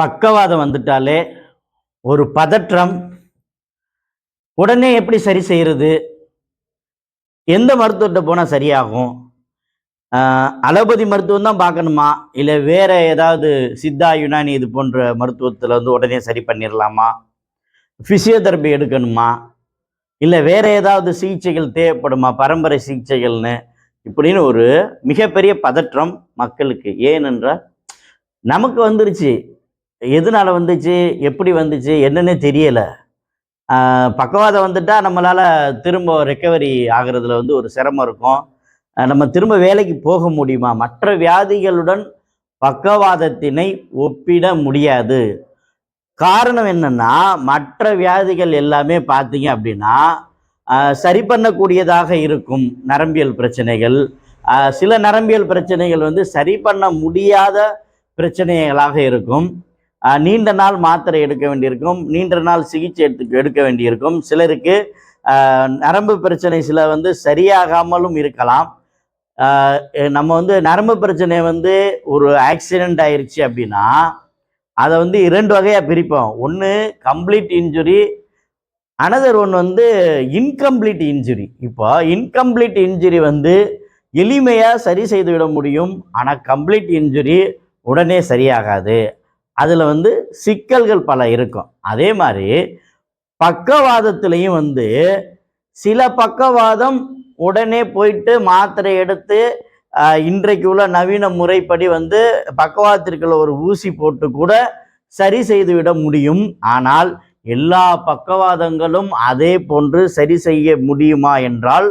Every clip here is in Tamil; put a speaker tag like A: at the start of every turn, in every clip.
A: பக்கவாதம் வந்துட்டாலே ஒரு பதற்றம். உடனே எப்படி சரி செய்கிறது எந்த மருத்துவர்கிட்ட போனால் சரியாகும்? அலோபதி மருத்துவம் தான் பார்க்கணுமா? இல்லை வேறு ஏதாவது சித்தா யுனானி இது போன்ற மருத்துவத்தில் வந்து உடனே சரி பண்ணிடலாமா ஃபிசியோதெரப்பி எடுக்கணுமா? இல்லை வேறு ஏதாவது சிகிச்சைகள் தேவைப்படுமா? பரம்பரை சிகிச்சைகள்னு இப்படின்னு ஒரு மிகப்பெரிய பதற்றம் மக்களுக்கு. ஏனென்றால் நமக்கு வந்துருச்சு. எதனால வந்துச்சு? எப்படி வந்துச்சு? என்னன்னே தெரியலை. பக்கவாதம் வந்துட்டா நம்மளால் திரும்ப ரெக்கவரி ஆகிறதுல வந்து ஒரு சிரமம் இருக்கும். நம்ம திரும்ப வேலைக்கு போக முடியுமா? மற்ற வியாதிகளுடன் பக்கவாதத்தினை ஒப்பிட முடியாது. காரணம் என்னன்னா மற்ற வியாதிகள் எல்லாமே பார்த்தீங்க அப்படின்னா சரி பண்ணக்கூடியதாக இருக்கும் நரம்பியல் பிரச்சனைகள். சில நரம்பியல் பிரச்சனைகள் வந்து சரி பண்ண முடியாத பிரச்சனைகளாக இருக்கும். நீண்ட நாள் மாத்திரை எடுக்க வேண்டியிருக்கும். நீண்ட நாள் சிகிச்சை எடுத்து எடுக்க வேண்டியிருக்கும். சிலருக்கு நரம்பு பிரச்சனை சில வந்து சரியாகாமலும் இருக்கலாம். நம்ம வந்து நரம்பு பிரச்சனை வந்து ஒரு ஆக்சிடென்ட் ஆயிடுச்சு அப்படின்னா அதை வந்து இரண்டு வகையாக பிரிப்போம். ஒன்று கம்ப்ளீட் இன்ஜுரி அனதர் ஒன் வந்து இன்கம்ப்ளீட் இன்ஜுரி இப்போ இன்கம்ப்ளீட் இன்ஜுரி வந்து எளிமையாக சரி செய்து விட முடியும். ஆனால் கம்ப்ளீட் இன்ஜுரி உடனே சரியாகாது. அதில் வந்து சிக்கல்கள் பல இருக்கும். அதே மாதிரி பக்கவாதத்துலேயும் வந்து சில பக்கவாதம் உடனே போயிட்டு மாத்திரை எடுத்து இன்றைக்கு உள்ள நவீன முறைப்படி வந்து பக்கவாதத்திற்குள்ள ஒரு ஊசி போட்டு கூட சரி செய்துவிட முடியும். ஆனால் எல்லா பக்கவாதங்களும் அதே போன்று சரி செய்ய முடியுமா என்றால்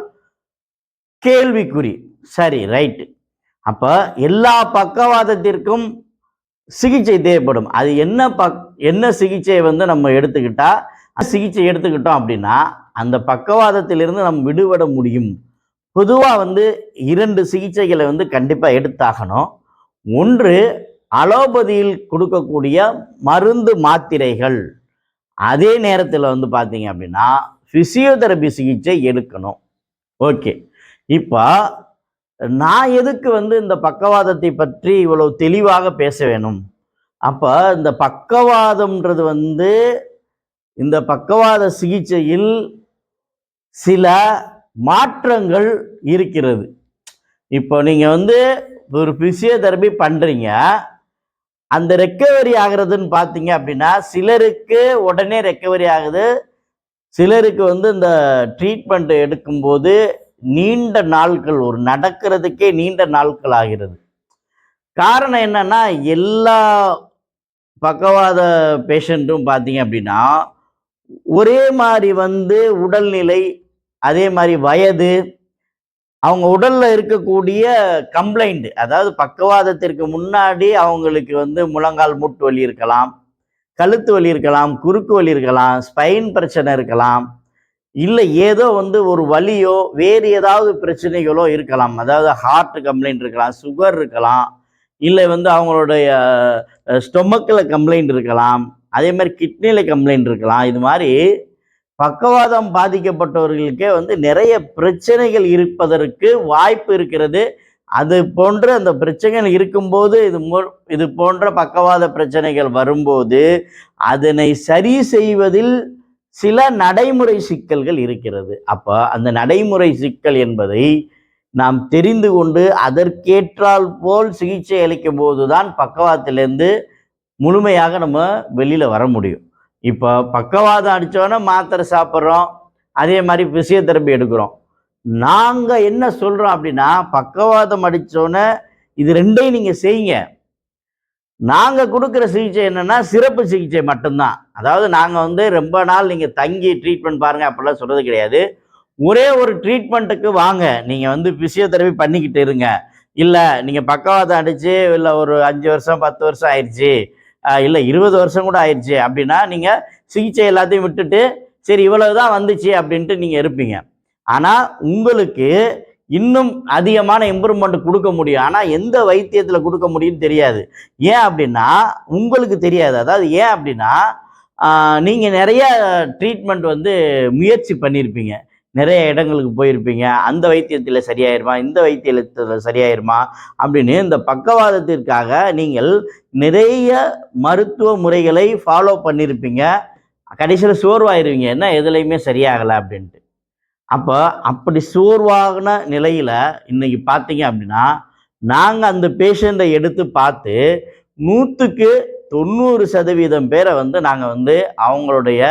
A: கேள்விக்குறி. சரி ரைட்டு. அப்போ எல்லா பக்கவாதத்திற்கும் சிகிச்சை தேவைப்படும். அது என்ன பக் என்ன சிகிச்சையை வந்து நம்ம எடுத்துக்கிட்டா சிகிச்சை எடுத்துக்கிட்டோம் அப்படின்னா அந்த பக்கவாதத்திலிருந்து நம்ம விடுபட முடியும். பொதுவாக வந்து இரண்டு சிகிச்சைகளை வந்து கண்டிப்பாக எடுத்தாகணும். ஒன்று அலோபதியில் கொடுக்கக்கூடிய மருந்து மாத்திரைகள். அதே நேரத்தில் வந்து பார்த்தீங்க அப்படின்னா ஃபிசியோதெரபி சிகிச்சை எடுக்கணும். ஓகே. இப்போ நான் எதுக்கு வந்து இந்த பக்கவாதத்தை பற்றி இவ்வளவு தெளிவாக பேச வேணும்? அப்போ இந்த பக்கவாதம்ன்றது வந்து இந்த பக்கவாத சிகிச்சையில் சில மாற்றங்கள் இருக்கிறது. இப்போ நீங்கள் வந்து ஒரு ஃபிசியோதெரபி பண்ணுறீங்க அந்த ரெக்கவரி ஆகிறதுன்னு பார்த்தீங்க அப்படின்னா சிலருக்கு உடனே ரெக்கவரி ஆகுது. சிலருக்கு வந்து இந்த ட்ரீட்மெண்ட் எடுக்கும்போது நீண்ட நாட்கள் ஒரு நடக்கிறதுக்கே நீண்ட நாட்கள் ஆகிறது. காரணம் என்னன்னா எல்லா பக்கவாத பேஷண்ட்டும் பார்த்தீங்க அப்படின்னா ஒரே மாதிரி வந்து உடல்நிலை அதே மாதிரி வயது அவங்க உடலில் இருக்கக்கூடிய கம்ப்ளைண்ட் அதாவது பக்கவாதத்திற்கு முன்னாடி அவங்களுக்கு வந்து முழங்கால் மூட்டு வலி இருக்கலாம் கழுத்து வலி இருக்கலாம் குறுக்கு வலி இருக்கலாம் ஸ்பைன் பிரச்சனை இருக்கலாம் இல்லை ஏதோ வந்து ஒரு வலியோ வேறு ஏதாவது பிரச்சனைகளோ இருக்கலாம். அதாவது ஹார்ட் கம்ப்ளைண்ட் இருக்கலாம் சுகர் இருக்கலாம் இல்லை வந்து அவங்களுடைய ஸ்டொமக்கில் கம்ப்ளைண்ட் இருக்கலாம் அதே மாதிரி கிட்னியில் கம்ப்ளைண்ட் இருக்கலாம். இது மாதிரி பக்கவாதம் பாதிக்கப்பட்டவர்களுக்கே வந்து நிறைய பிரச்சனைகள் இருப்பதற்கு வாய்ப்பு இருக்கிறது. அது போன்ற அந்த பிரச்சனைகள் இருக்கும்போது இது மு- இது போன்ற பக்கவாத பிரச்சனைகள் வரும்போது அதனை சரி செய்வதில் சில நடைமுறை சிக்கல்கள் இருக்கிறது. அப்போ அந்த நடைமுறை சிக்கல் என்பதை நாம் தெரிந்து கொண்டு அதற்கேற்றால் போல் சிகிச்சை அளிக்கும் போதுதான் பக்கவாதத்திலேருந்து முழுமையாக நம்ம வெளியில் வர முடியும். இப்போ பக்கவாதம் அடித்தோன்னே மாத்திரை சாப்பிட்றோம். அதே மாதிரி ஃபிசியோதெரப்பி எடுக்கிறோம். நாங்கள் என்ன சொல்கிறோம் அப்படின்னா பக்கவாதம் அடித்தோன்னே இது ரெண்டையும் நீங்கள் செய்யுங்க. நாங்கள் கொடுக்குற சிகிச்சை என்னென்னா சிறப்பு சிகிச்சை மட்டும்தான். அதாவது நாங்கள் வந்து ரொம்ப நாள் நீங்கள் தங்கி ட்ரீட்மெண்ட் பாருங்கள் அப்படிலாம் சொல்கிறது கிடையாது. ஒரே ஒரு ட்ரீட்மெண்ட்டுக்கு வாங்க. நீங்கள் வந்து ஃபிசியோதெரப்பி பண்ணிக்கிட்டு இருங்க. இல்லை நீங்கள் பக்கவாதம் அடித்து இல்லை ஒரு அஞ்சு வருஷம் பத்து வருஷம் ஆயிடுச்சு இல்லை இருபது வருஷம் கூட ஆயிடுச்சு அப்படின்னா நீங்கள் சிகிச்சை எல்லாத்தையும் விட்டுட்டு சரி இவ்வளவு தான் வந்துச்சு அப்படின்ட்டு நீங்கள் இருப்பீங்க. ஆனால் உங்களுக்கு இன்னும் அதிகமான இம்ப்ரூவ்மெண்ட் கொடுக்க முடியும். ஆனால் எந்த வைத்தியத்தில் கொடுக்க முடியும்னு தெரியாது. ஏன் அப்படின்னா உங்களுக்கு தெரியாது. அதாவது ஏன் அப்படின்னா நீங்கள் நிறைய ட்ரீட்மெண்ட் வந்து முயற்சி பண்ணியிருப்பீங்க நிறைய இடங்களுக்கு போயிருப்பீங்க. அந்த வைத்தியத்தில் சரியாயிருமா? இந்த வைத்தியத்தில் சரியாயிருமா? அப்படின்னு இந்த பக்கவாதத்திற்காக நீங்கள் நிறைய மருத்துவ முறைகளை ஃபாலோ பண்ணியிருப்பீங்க கடைசியில் சோர்வாயிருவீங்க. என்ன? எதுலேயுமே சரியாகலை அப்படின்ட்டு. அப்போ அப்படி சோர்வாகின நிலையில் இன்னைக்கு பார்த்தீங்க அப்படின்னா நாங்கள் அந்த பேஷண்ட்டை எடுத்து பார்த்து நூற்றுக்கு தொண்ணூறு சதவீதம் பேரை வந்து நாங்கள் வந்து அவங்களுடைய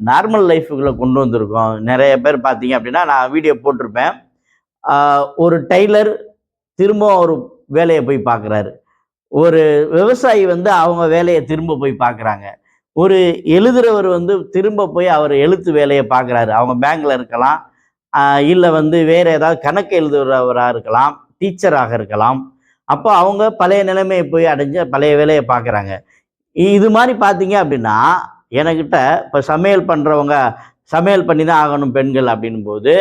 A: நார்மல் லைஃபுக்குள்ளே கொண்டு வந்திருக்கோம். நிறைய பேர் பார்த்தீங்க அப்படின்னா நான் வீடியோ போட்டிருப்பேன். ஒரு டெய்லர் திரும்ப ஒரு வேலையை போய் பார்க்குறாரு ஒரு விவசாயி வந்து அவங்க வேலையை திரும்ப போய் பார்க்குறாங்க ஒரு எழுதுறவர் வந்து திரும்ப போய் அவர் எழுத்து வேலையை பார்க்குறாரு அவங்க பேங்கில் இருக்கலாம் இல்லை வந்து வேற ஏதாவது கணக்கு எழுதுறவராக இருக்கலாம் டீச்சராக இருக்கலாம். அப்போ அவங்க பழைய நிலைமையை போய் அடைஞ்ச பழைய வேலையை பார்க்குறாங்க. இது மாதிரி பார்த்தீங்க அப்படின்னா என்கிட்ட இப்போ சமையல் பண்ணுறவங்க சமையல் பண்ணி தான் ஆகணும் பெண்கள் அப்படின்னும் போது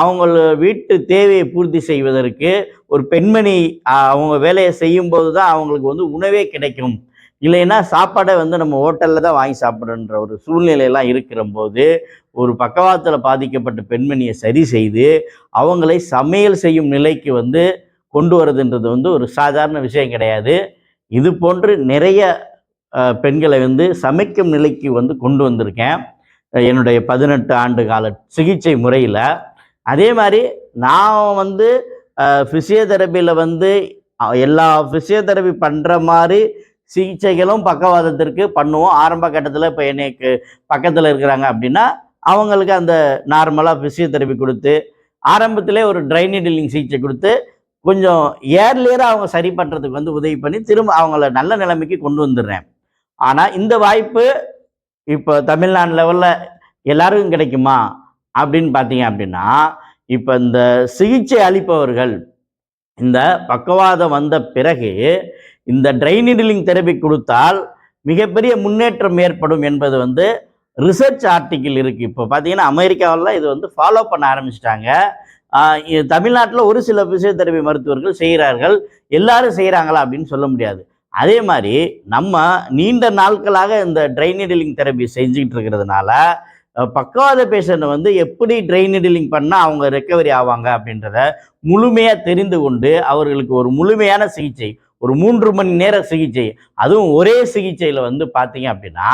A: அவங்கள வீட்டு தேவையை பூர்த்தி செய்வதற்கு ஒரு பெண்மணி அவங்க வேலையை செய்யும்போது தான் அவங்களுக்கு வந்து உணவே கிடைக்கும். இல்லைன்னா சாப்பாடை வந்து நம்ம ஹோட்டலில் தான் வாங்கி சாப்பிடுன்ற ஒரு சூழ்நிலையெல்லாம் இருக்கிற போது ஒரு பக்கவாத்தில் பாதிக்கப்பட்ட பெண்மணியை சரி செய்து அவங்களை சமையல் செய்யும் நிலைக்கு வந்து கொண்டு வரதுன்றது வந்து ஒரு சாதாரண விஷயம் கிடையாது. இது போன்று நிறைய பெண்களை வந்து சமைக்கும் நிலைக்கு வந்து கொண்டு வந்திருக்கேன். என்னுடைய பதினெட்டு ஆண்டு கால சிகிச்சை முறையில். அதே மாதிரி நான் வந்து ஃபிசியோதெரப்பியில் வந்து எல்லா ஃபிசியோதெரப்பி பண்ணுற மாதிரி சிகிச்சைகளும் பக்கவாதத்திற்கு பண்ணுவோம். ஆரம்ப கட்டத்தில் இப்போ என்னைக்கு பக்கத்தில் இருக்கிறாங்க அப்படின்னா அவங்களுக்கு அந்த நார்மலாக ஃபிசியோதெரப்பி கொடுத்து ஆரம்பத்திலே ஒரு ட்ரைனிடிலிங் சிகிச்சை கொடுத்து கொஞ்சம் ஏர்லியராக அவங்க சரி பண்ணுறதுக்கு வந்து உதவி பண்ணி திரும்ப அவங்கள நல்ல நிலைமைக்கு கொண்டு வந்துடுறேன். ஆனால் இந்த வாய்ப்பு இப்போ தமிழ்நாடு லெவலில் எல்லாருக்கும் கிடைக்குமா? அப்படின்னு பார்த்தீங்க அப்படின்னா இப்போ இந்த சிகிச்சை அளிப்பவர்கள் இந்த பக்கவாதம் வந்த பிறகு இந்த ட்ரைனிடிலிங் தெரப்பி கொடுத்தால் மிகப்பெரிய முன்னேற்றம் ஏற்படும் என்பது வந்து ரிசர்ச் ஆர்டிக்கிள் இருக்குது இப்போ பார்த்தீங்கன்னா அமெரிக்காவில் இது வந்து ஃபாலோ பண்ண ஆரம்பிச்சிட்டாங்க. தமிழ்நாட்டில் ஒரு சில பிசியோதெரபி மருத்துவர்கள் செய்கிறார்கள். எல்லாரும் செய்கிறாங்களா அப்படின்னு சொல்ல முடியாது. அதே மாதிரி நம்ம நீண்ட நாட்களாக இந்த ட்ரைனிடிலிங் தெரப்பி செஞ்சுக்கிட்டு இருக்கிறதுனால பக்கவாத பேஷண்ட் வந்து எப்படி ட்ரைனிடிலிங் பண்ணால் அவங்க ரெக்கவரி ஆவாங்க அப்படின்றத முழுமையாக தெரிந்து கொண்டு அவர்களுக்கு ஒரு முழுமையான சிகிச்சை ஒரு மூன்று மணி நேர சிகிச்சை. அதுவும் ஒரே சிகிச்சையில் வந்து பார்த்தீங்க அப்படின்னா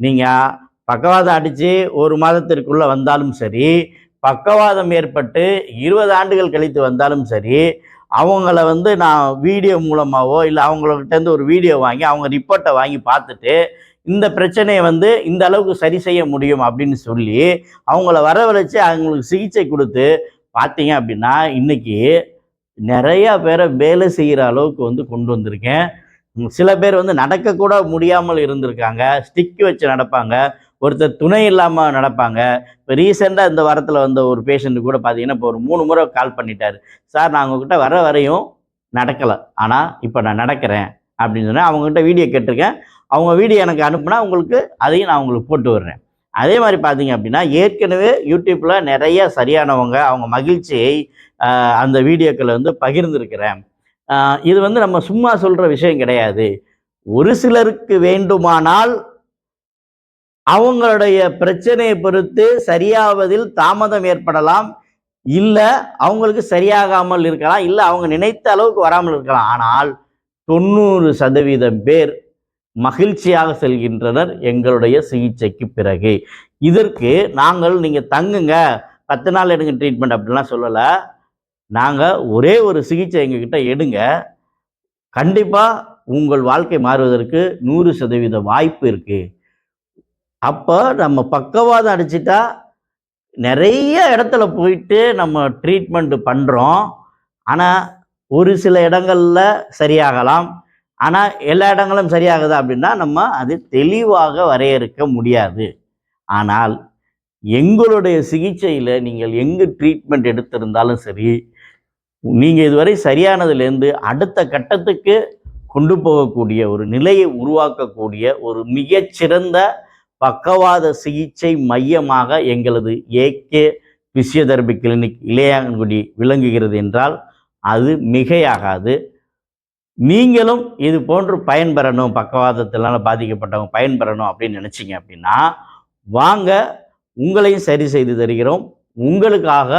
A: நீங்கள் பக்கவாதம் அடித்து ஒரு மாதத்திற்குள்ளே வந்தாலும் சரி பக்கவாதம் ஏற்பட்டு இருபது ஆண்டுகள் கழித்து வந்தாலும் சரி அவங்கள வந்து நான் வீடியோ மூலமாகவோ இல்லை அவங்கள்ட்டேருந்து ஒரு வீடியோ வாங்கி அவங்க ரிப்போர்ட்டை வாங்கி பார்த்துட்டு இந்த பிரச்சனையை வந்து இந்த அளவுக்கு சரி செய்ய முடியும் அப்படின்னு சொல்லி அவங்கள வரவழைச்சு அவங்களுக்கு சிகிச்சை கொடுத்து பார்த்தீங்க அப்படின்னா இன்றைக்கி நிறையா பேரை வேலை செய்கிற அளவுக்கு வந்து கொண்டு வந்திருக்கேன். சில பேர் வந்து நடக்கக்கூட முடியாமல் இருந்திருக்காங்க. ஸ்டிக் வச்சு நடப்பாங்க. ஒருத்தர் துணை இல்லாமல் நடப்பாங்க. இப்போ ரீசெண்டாக இந்த வாரத்தில் வந்த ஒரு பேஷண்ட்டு கூட பார்த்தீங்கன்னா இப்போ ஒரு மூணு முறை கால் பண்ணிட்டார். சார் நான் உங்ககிட்ட வர வரையும் நடக்கலை. ஆனால் இப்போ நான் நடக்கிறேன். அப்படின்னு சொன்னேன். அவங்ககிட்ட வீடியோ கேட்டிருக்கேன். அவங்க வீடியோ எனக்கு அனுப்புனா உங்களுக்கு அதையும் நான் உங்களுக்கு போட்டு வர்றேன் அதே மாதிரி பார்த்தீங்க அப்படின்னா ஏற்கனவே யூடியூப்பில் நிறைய சரியானவங்க அவங்க மகிழ்ச்சியை அந்த வீடியோக்களை வந்து பகிர்ந்திருக்கிறேன். இது வந்து நம்ம சும்மா சொல்கிற விஷயம் கிடையாது. ஒரு சிலருக்கு வேண்டுமானால் அவங்களுடைய பிரச்சனையை பொறுத்து சரியாவதில் தாமதம் ஏற்படலாம். இல்லை அவங்களுக்கு சரியாகாமல் இருக்கலாம். இல்லை அவங்க நினைத்த அளவுக்கு வராமல் இருக்கலாம். ஆனால் தொண்ணூறு சதவீதம் பேர் மகிழ்ச்சியாக செல்கின்றனர் எங்களுடைய சிகிச்சைக்கு பிறகு. இதற்கு நாங்கள் நீங்கள் தங்குங்க. பத்து நாள் எடுங்க ட்ரீட்மெண்ட் அப்படிலாம் சொல்லலை. நாங்கள் ஒரே ஒரு சிகிச்சை எங்ககிட்ட எடுங்க. கண்டிப்பாக உங்கள் வாழ்க்கை மாறுவதற்கு நூறு சதவீத வாய்ப்பு இருக்குது அப்போ நம்ம பக்கவாதம் அடிச்சிட்டா நிறைய இடத்துல போயிட்டு நம்ம ட்ரீட்மெண்ட் பண்ணுறோம் ஆனால் ஒரு சில இடங்களில் சரியாகலாம். ஆனால் எல்லா இடங்களும் சரியாகுதா அப்படின்னா நம்ம அது தெளிவாக வரையறுக்க முடியாது. ஆனால் எங்களுடைய சிகிச்சையில் நீங்கள் எங்கு ட்ரீட்மெண்ட் எடுத்திருந்தாலும் சரி நீங்கள் இதுவரை சரியானதுலேருந்து அடுத்த கட்டத்துக்கு கொண்டு போகக்கூடிய ஒரு நிலையை உருவாக்கக்கூடிய ஒரு மிகச்சிறந்த பக்கவாத சிகிச்சை மையமாக எங்களது ஏகே பிசியோதெரபி கிளினிக் இளையான்குடி விளங்குகிறது என்றால் அது மிகையாகாது. நீங்களும் இது போன்று பயன்பெறணும். பக்கவாதத்தினால பாதிக்கப்பட்டவங்க பயன்பெறணும் அப்படின்னு நினச்சிங்க அப்படின்னா வாங்க உங்களையும் சரி செய்து தருகிறோம். உங்களுக்காக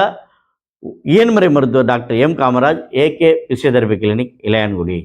A: இயன்முறை மருத்துவர் doctor M Kamaraj A K physiotherapy clinic Ilayangudi.